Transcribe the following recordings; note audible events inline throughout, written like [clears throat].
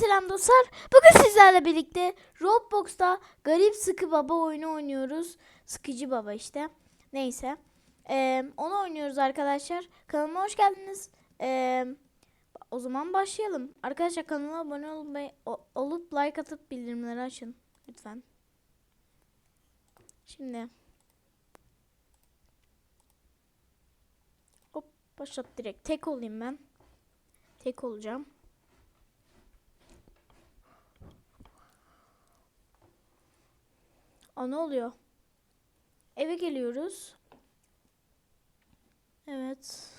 selam dostlar. Bugün sizlerle birlikte Roblox'ta garip sıkı baba oyunu oynuyoruz. Sıkıcı baba işte. Neyse. Ee, onu oynuyoruz arkadaşlar. Kanalıma hoş geldiniz. Ee, o zaman başlayalım. Arkadaşlar kanala abone olup like atıp bildirimleri açın. Lütfen. Şimdi. Hop başlat direkt. Tek olayım ben. Tek olacağım. Aa ne oluyor? Eve geliyoruz. Evet.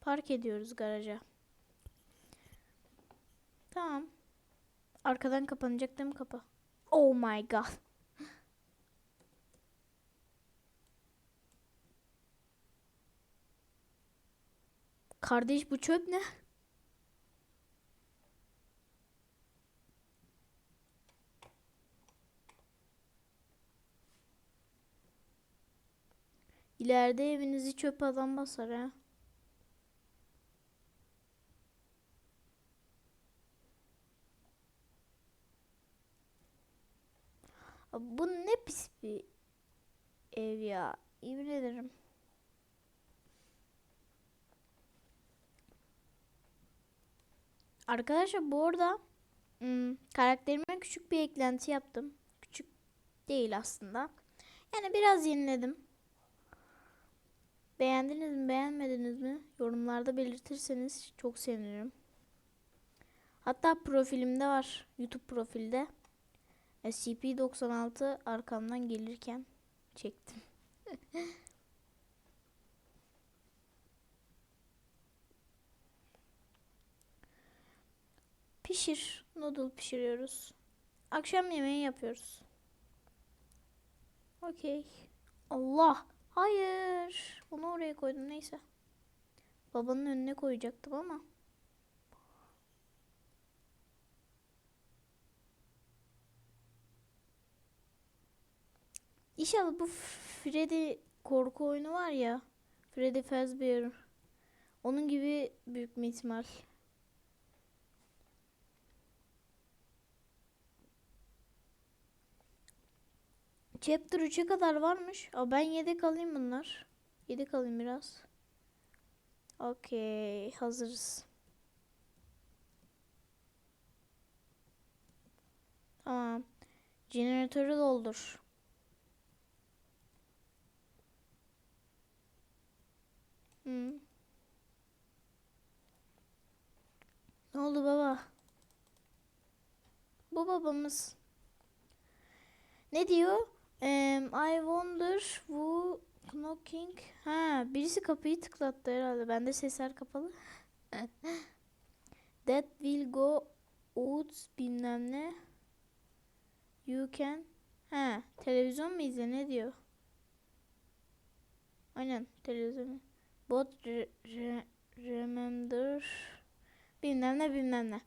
Park ediyoruz garaja. Tamam. Arkadan kapanacak değil mi kapı? Oh my god. Kardeş bu çöp ne? İleride evinizi çöp adam basar ha. Bu ne pis bir ev ya. Yemin ederim. Arkadaşlar bu arada hmm, karakterime küçük bir eklenti yaptım. Küçük değil aslında. Yani biraz yeniledim. Beğendiniz mi, beğenmediniz mi? Yorumlarda belirtirseniz çok sevinirim. Hatta profilimde var. YouTube profilde. SCP-96 arkamdan gelirken çektim. [laughs] Pişir. Noodle pişiriyoruz. Akşam yemeği yapıyoruz. Okey. Allah. Hayır. Onu oraya koydum neyse. Babanın önüne koyacaktım ama. İnşallah bu Freddy korku oyunu var ya. Freddy Fazbear. Onun gibi büyük bir ihtimal. Chapter 3'e kadar varmış. Aa, ben yedek alayım bunlar. Yedek alayım biraz. Okey. Hazırız. Tamam. Jeneratörü doldur. Hı. Ne oldu baba? Bu babamız. Ne diyor? Em, I wonder who knocking. Ha, birisi kapıyı tıklattı herhalde. Bende sesler kapalı. [laughs] That will go out bilmem ne. You can. Ha, televizyon mu izle ne diyor? Aynen televizyon. But re- re- remember bilmem ne bilmem ne.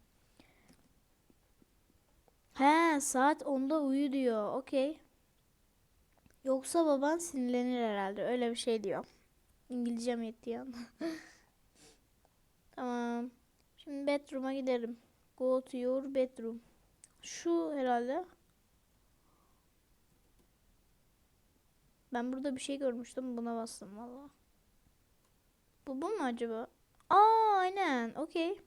He saat 10'da uyu diyor. Okey. Yoksa baban sinirlenir herhalde. Öyle bir şey diyor. İngilizcem yettiği an. [laughs] tamam. Şimdi bedroom'a gidelim. Go to your bedroom. Şu herhalde. Ben burada bir şey görmüştüm. Buna bastım valla. Bu bu mu acaba? Aa aynen. Okey.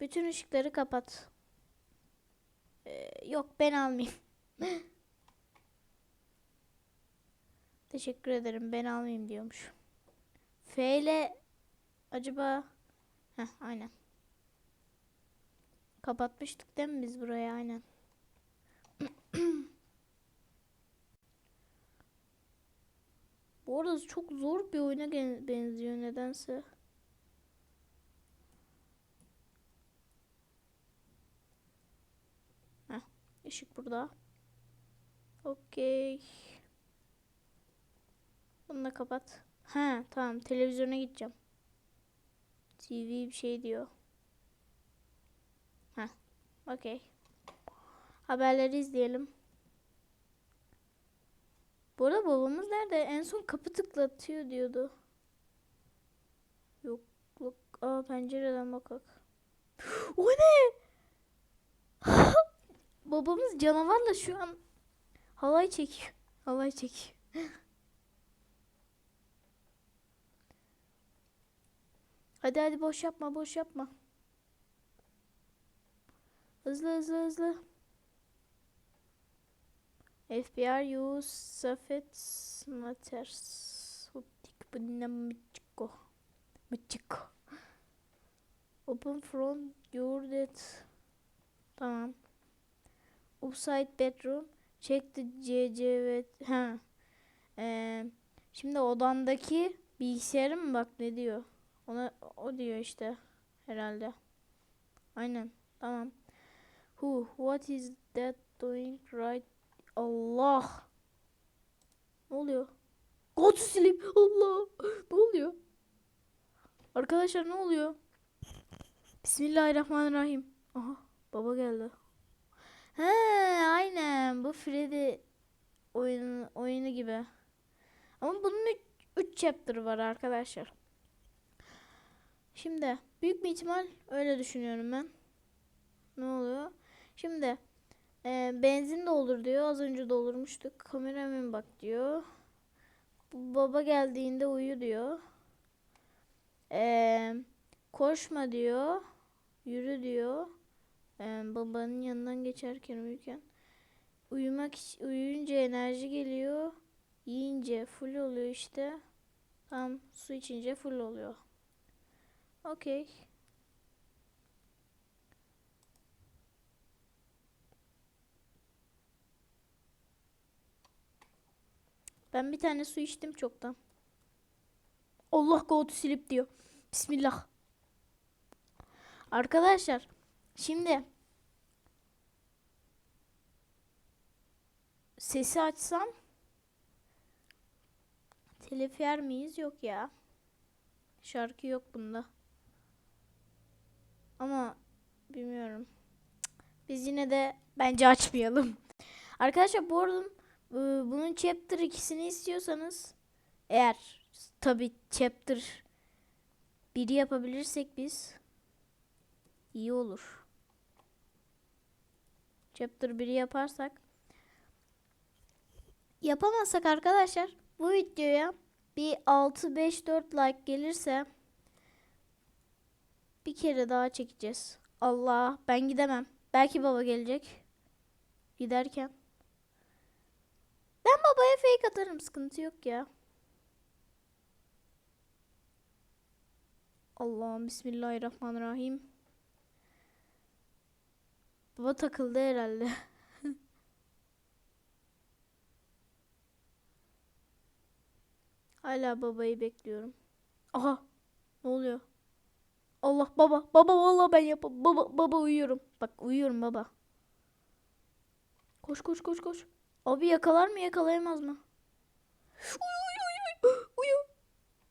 Bütün ışıkları kapat. Ee, yok ben almayayım. [laughs] Teşekkür ederim. Ben almayayım diyormuş. F ile acaba Heh, aynen. Kapatmıştık değil mi biz burayı aynen. [clears throat] Bu arada çok zor bir oyuna benziyor nedense. Heh, ışık burada. Okey. Bunu da kapat. Ha tamam televizyona gideceğim. TV bir şey diyor. Ha okey. Haberleri izleyelim. Bu arada babamız nerede? En son kapı tıklatıyor diyordu. Yokluk Aa pencereden bakak. [gasps] O ne? [laughs] Babamız canavarla şu an halay çekiyor. Halay çekiyor. [laughs] Hadi hadi boş yapma boş yapma. Hızlı hızlı hızlı. FBR use suffix matters. Optik bina mıçko. Mıçko. Open front door that. Tamam. Upside bedroom. Check the CC ve ha. Ee, şimdi odandaki bilgisayarı mı bak ne diyor? Ona o diyor işte herhalde. Aynen. Tamam. Who? What is that doing right? Allah. Ne oluyor? Go to sleep. Allah. Ne oluyor? Arkadaşlar ne oluyor? Bismillahirrahmanirrahim. Aha baba geldi. He aynen bu Freddy oyunu, oyunu gibi. Ama bunun 3 chapter var arkadaşlar. Şimdi büyük bir ihtimal öyle düşünüyorum ben. Ne oluyor? Şimdi e, benzin doldur diyor. Az önce doldurmuştuk. Kameraman bak diyor. Baba geldiğinde uyu diyor. E, koşma diyor. Yürü diyor. E, babanın yanından geçerken uyurken. Uyumak uyuyunca enerji geliyor. Yiyince full oluyor işte. Tam su içince full oluyor. Okey. Ben bir tane su içtim çoktan. Allah go to sleep diyor. Bismillah. Arkadaşlar şimdi sesi açsam telif yer miyiz? Yok ya. Şarkı yok bunda. Ama bilmiyorum. Biz yine de bence açmayalım. [laughs] Arkadaşlar bu arada e, bunun chapter 2'sini istiyorsanız eğer tabi chapter 1'i yapabilirsek biz iyi olur. Chapter 1'i yaparsak yapamazsak arkadaşlar bu videoya bir 6 5 4 like gelirse bir kere daha çekeceğiz. Allah ben gidemem. Belki baba gelecek. Giderken. Ben babaya fake atarım sıkıntı yok ya. Allah'ım bismillahirrahmanirrahim. Baba takıldı herhalde. [laughs] Hala babayı bekliyorum. Aha ne oluyor? Allah baba baba vallahi ben yapam baba baba uyuyorum. Bak uyuyorum baba. Koş koş koş koş. Abi yakalar mı yakalayamaz mı? Uyu uyu uyu uyu.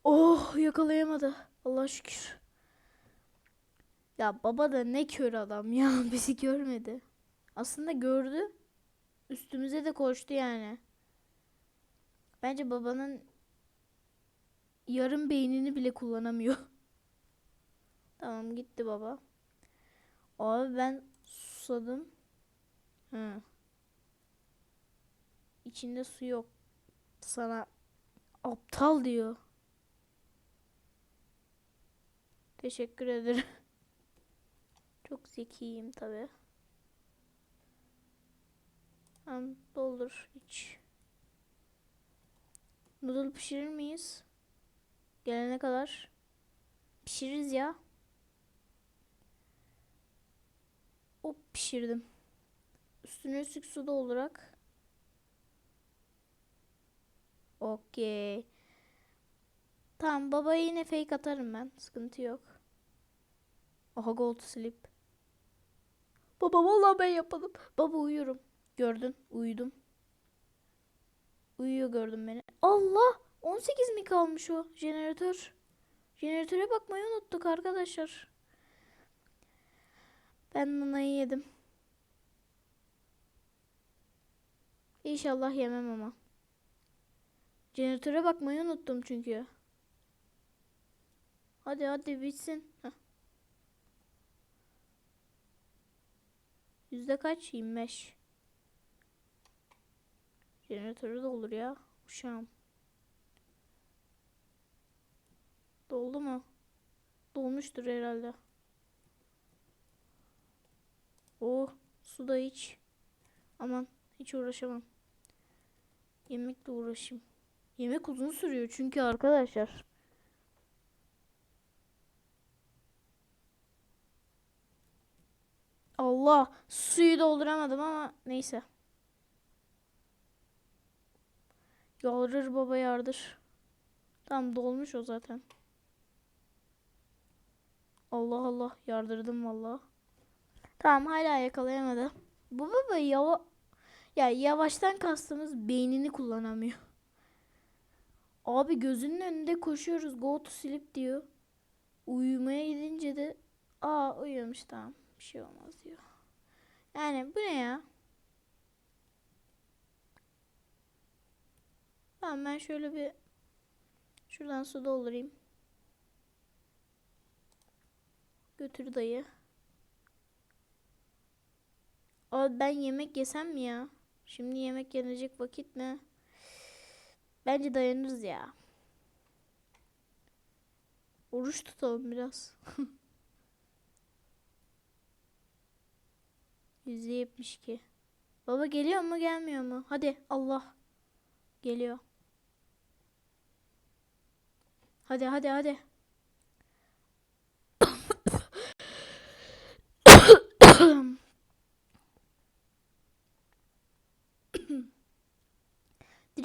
Oh yakalayamadı. Allah şükür. Ya baba da ne kör adam ya [laughs] bizi görmedi. Aslında gördü. Üstümüze de koştu yani. Bence babanın yarım beynini bile kullanamıyor. Tamam gitti baba. Abi ben susadım. Hı. İçinde su yok. Sana aptal diyor. Teşekkür ederim. [laughs] Çok zekiyim tabi. Tamam doldur iç. Noodle pişirir miyiz? Gelene kadar. Pişiririz ya. Hop pişirdim. Üstüne sık su doldurarak. Okey. Tamam babaya yine fake atarım ben. Sıkıntı yok. Aha go to sleep. Baba vallahi ben yapmadım. Baba uyuyorum. Gördün uyudum. Uyuyor gördün beni. Allah 18 mi kalmış o jeneratör? Jeneratöre bakmayı unuttuk arkadaşlar. Ben nanayı yedim. İnşallah yemem ama. Jeneratöre bakmayı unuttum çünkü. Hadi hadi bitsin. Heh. Yüzde kaç? 25. Jeneratörü de olur ya. Uşağım. Doldu mu? Dolmuştur herhalde. Oh, su da iç. Aman, hiç uğraşamam. Yemekle uğraşayım. Yemek uzun sürüyor çünkü arkadaşlar. Allah, suyu dolduramadım ama neyse. Yardır baba yardır. Tamam dolmuş o zaten. Allah Allah yardırdım valla. Tamam hala yakalayamadı. Bu baba yava ya yavaştan kastımız beynini kullanamıyor. Abi gözünün önünde koşuyoruz go to sleep diyor. Uyumaya gidince de aa uyuyormuş tamam bir şey olmaz diyor. Yani bu ne ya? Tamam ben şöyle bir şuradan su doldurayım. Götür dayı. Abi ben yemek yesem mi ya? Şimdi yemek yenecek vakit mi? Bence dayanırız ya. Oruç tutalım biraz. [laughs] %72. Baba geliyor mu gelmiyor mu? Hadi Allah. Geliyor. Hadi hadi hadi.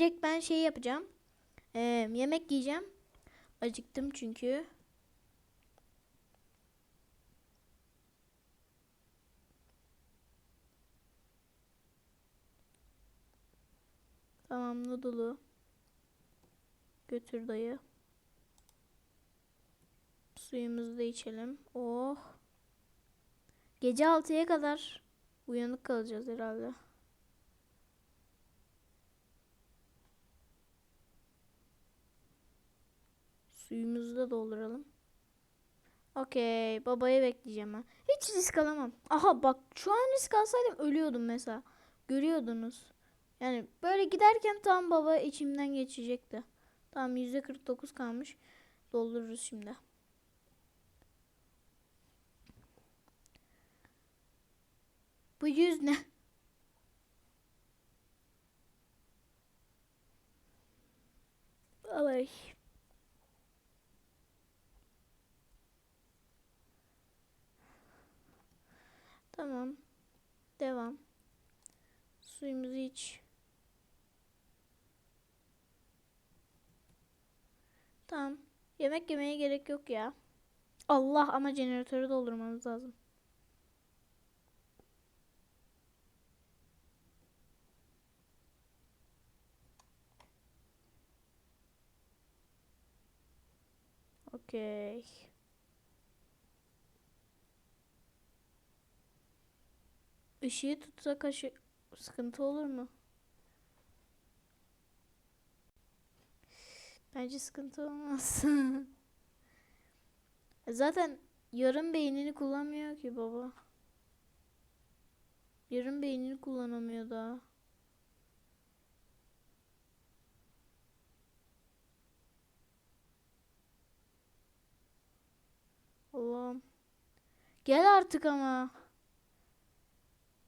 Direkt ben şey yapacağım. Ee, yemek yiyeceğim. Acıktım çünkü. Tamam noodle'u. Götür dayı. Suyumuzu da içelim. Oh. Gece 6'ya kadar uyanık kalacağız herhalde. Suyumuzu da dolduralım. Okey. Babayı bekleyeceğim ben. Hiç risk alamam. Aha bak şu an risk alsaydım ölüyordum mesela. Görüyordunuz. Yani böyle giderken tam baba içimden geçecekti. Tamam %49 kalmış. Doldururuz şimdi. Bu yüz ne? Ay. Tamam. Devam. Suyumuzu iç. Tamam. Yemek yemeye gerek yok ya. Allah ama jeneratörü doldurmamız lazım. Okey. Işığı tutsak aşı sıkıntı olur mu? Bence sıkıntı olmaz. [laughs] Zaten yarım beynini kullanmıyor ki baba. Yarım beynini kullanamıyor daha. Allah'ım. Gel artık ama.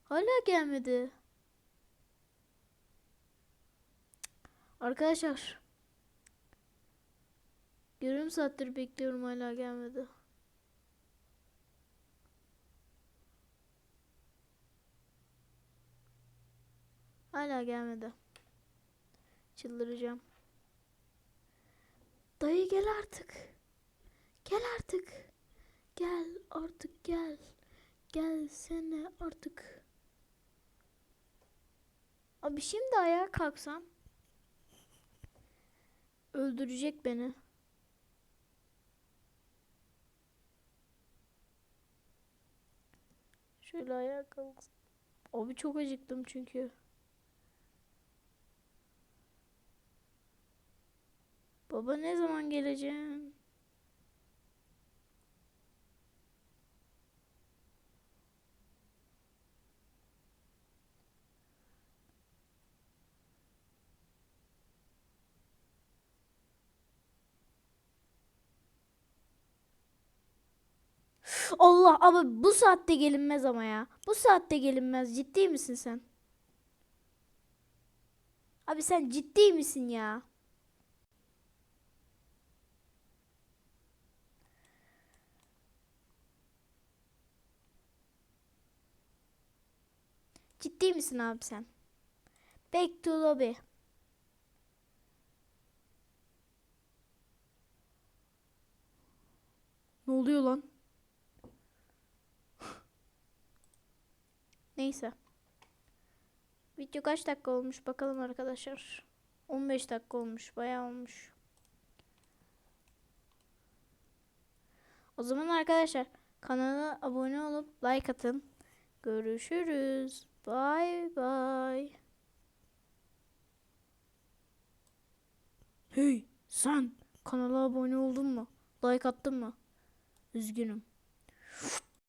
Hala gelmedi. Arkadaşlar. Yarım saattir bekliyorum hala gelmedi. Hala gelmedi. Çıldıracağım. Dayı gel artık. Gel artık. Gel artık gel. Gelsene artık. Abi şimdi ayağa kalksam öldürecek beni. Şöyle ayağa kalksam. Abi çok acıktım çünkü. Baba ne zaman geleceksin? Allah abi bu saatte gelinmez ama ya. Bu saatte gelinmez. Ciddi misin sen? Abi sen ciddi misin ya? Ciddi misin abi sen? Back to lobby. Ne oluyor lan? Neyse. Video kaç dakika olmuş bakalım arkadaşlar. 15 dakika olmuş. Bayağı olmuş. O zaman arkadaşlar kanala abone olup like atın. Görüşürüz. Bye bye. Hey sen kanala abone oldun mu? Like attın mı? Üzgünüm.